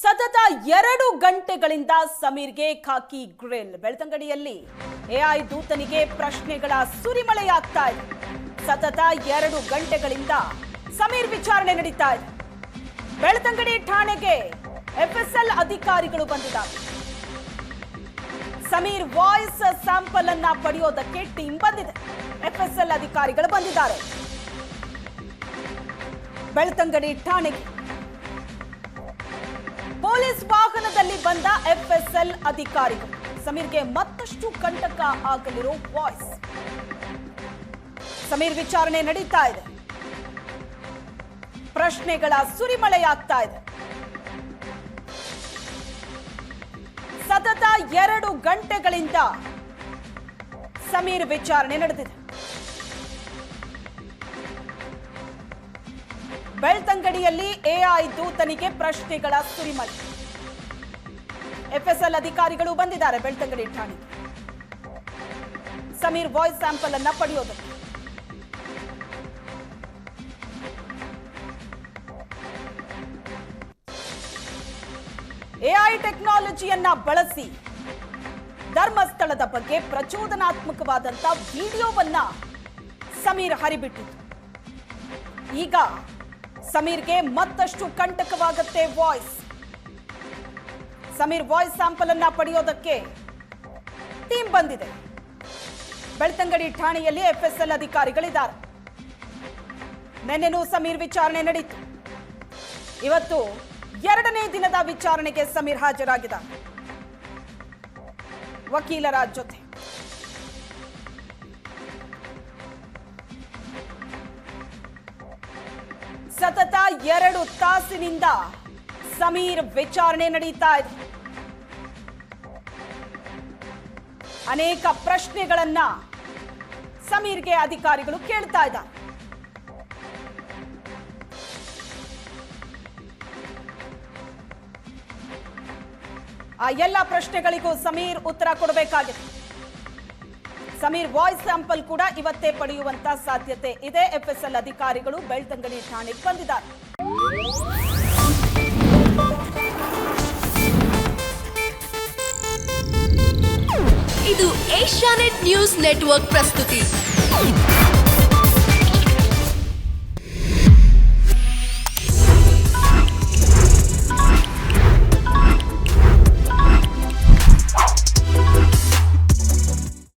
ಸತತ ಎರಡು ಗಂಟೆಗಳಿಂದ ಸಮೀರ್ಗೆ ಖಾಕಿ grill. ಬೆಳ್ತಂಗಡಿಯಲ್ಲಿ AI ದೂತನಿಗೆ ಪ್ರಶ್ನೆಗಳ ಸುರಿಮಳೆಯಾಗ್ತಾ ಇದೆ. ಸತತ ಎರಡು ಗಂಟೆಗಳಿಂದ ಸಮೀರ್ ವಿಚಾರಣೆ ನಡೀತಾ ಇದೆ. ಬೆಳ್ತಂಗಡಿ ಠಾಣೆಗೆ ಎಫ್ಎಸ್ಎಲ್ ಅಧಿಕಾರಿಗಳು ಬಂದಿದ್ದಾರೆ. ಸಮೀರ್ ವಾಯ್ಸ್ ಸ್ಯಾಂಪಲ್ ಅನ್ನ ಪಡೆಯೋದಕ್ಕೆ ಟೀಮ್ ಬಂದಿದೆ. ಎಫ್ಎಸ್ಎಲ್ ಅಧಿಕಾರಿಗಳು ಬಂದಿದ್ದಾರೆ. ಬೆಳ್ತಂಗಡಿ ಠಾಣೆಗೆ ಪೊಲೀಸ್ ವಾಹನದಲ್ಲಿ ಬಂದ ಎಫ್ಎಸ್ಎಲ್ ಅಧಿಕಾರಿಗಳು. ಸಮೀರ್ಗೆ ಮತ್ತಷ್ಟು ಕಂಟಕ ಆಗಲಿರೋ ವಾಯ್ಸ್. ಸಮೀರ್ ವಿಚಾರಣೆ ನಡೀತಾ ಇದೆ. ಪ್ರಶ್ನೆಗಳ ಸುರಿಮಳೆಯಾಗ್ತಾ ಇದೆ. ಸತತ ಎರಡು ಗಂಟೆಗಳಿಂದ ಸಮೀರ್ ವಿಚಾರಣೆ ನಡೆದಿದೆ. ಬೆಳ್ತಂಗಡಿಯಲ್ಲಿ ಎಐ ದೂತನಿಗೆ ಪ್ರಶ್ನೆಗಳ ಸುರಿಮಳೆ ಎಫ್ಎಸ್ಎಲ್ ಅಧಿಕಾರಿಗಳು ಬಂದಿದ್ದಾರೆ ಬೆಳ್ತಂಗಡಿ ಠಾಣೆ ಸಮೀರ್ ವಾಯ್ಸ್ ಸ್ಯಾಂಪಲ್ ಅನ್ನ ಪಡೆಯೋದು ಎಐ ಟೆಕ್ನಾಲಜಿಯನ್ನ ಬಳಸಿ ಧರ್ಮಸ್ಥಳದ ಬಗ್ಗೆ ಪ್ರಚೋದನಾತ್ಮಕವಾದಂತ ವಿಡಿಯೋವನ್ನ ಸಮೀರ್ ಹರಿಬಿಟ್ಟಿತು ಈಗ ಸಮೀರ್ಗೆ ಮತ್ತಷ್ಟು ಕಂಟಕವಾಗುತ್ತೆ ವಾಯ್ಸ್. ಸಮೀರ್ ವಾಯ್ಸ್ ಸ್ಯಾಂಪಲ್ ಅನ್ನ ಪಡೆಯೋದಕ್ಕೆ ಟೀಮ್ ಬಂದಿದೆ. ಬೆಳ್ತಂಗಡಿ ಠಾಣೆಯಲ್ಲಿ ಎಫ್ಎಸ್ಎಲ್ ಅಧಿಕಾರಿಗಳಿದ್ದಾರೆ. ನಿನ್ನೆನೂ ಸಮೀರ್ ವಿಚಾರಣೆ ನಡೀತು. ಇವತ್ತು ಎರಡನೇ ದಿನದ ವಿಚಾರಣೆಗೆ ಸಮೀರ್ ಹಾಜರಾಗಿದ್ದಾರೆ. ವಕೀಲರ ಜೊತೆ. ಸತತ ಎರಡು ತಾಸಿನಿಂದ ಸಮೀರ್ ವಿಚಾರಣೆ ನಡೀತಾ ಇದೆ. ಅನೇಕ ಪ್ರಶ್ನೆಗಳನ್ನ ಸಮೀರ್ಗೆ ಅಧಿಕಾರಿಗಳು ಕೇಳ್ತಾ ಇದ್ದಾರೆ. ಆ ಎಲ್ಲ ಪ್ರಶ್ನೆಗಳಿಗೂ ಸಮೀರ್ ಉತ್ತರ ಕೊಡಬೇಕಾಗಿದೆ. ಸಮೀರ್ ವಾಯ್ಸ್ ಸ್ಯಾಂಪಲ್ ಕೂಡ ಇವತ್ತೇ ಪಡೆಯುವಂತ ಸಾಧ್ಯತೆ ಇದೆ. ಎಫ್ಎಸ್ಎಲ್ ಅಧಿಕಾರಿಗಳು ಬೆಳ್ತಂಗಡಿ ಠಾಣೆಗೆ ಬಂದಿದ್ದಾರೆ. ಇದು ಏಷ್ಯಾನೆಟ್ ನ್ಯೂಸ್ ನೆಟ್ವರ್ಕ್ ಪ್ರಸ್ತುತಿ.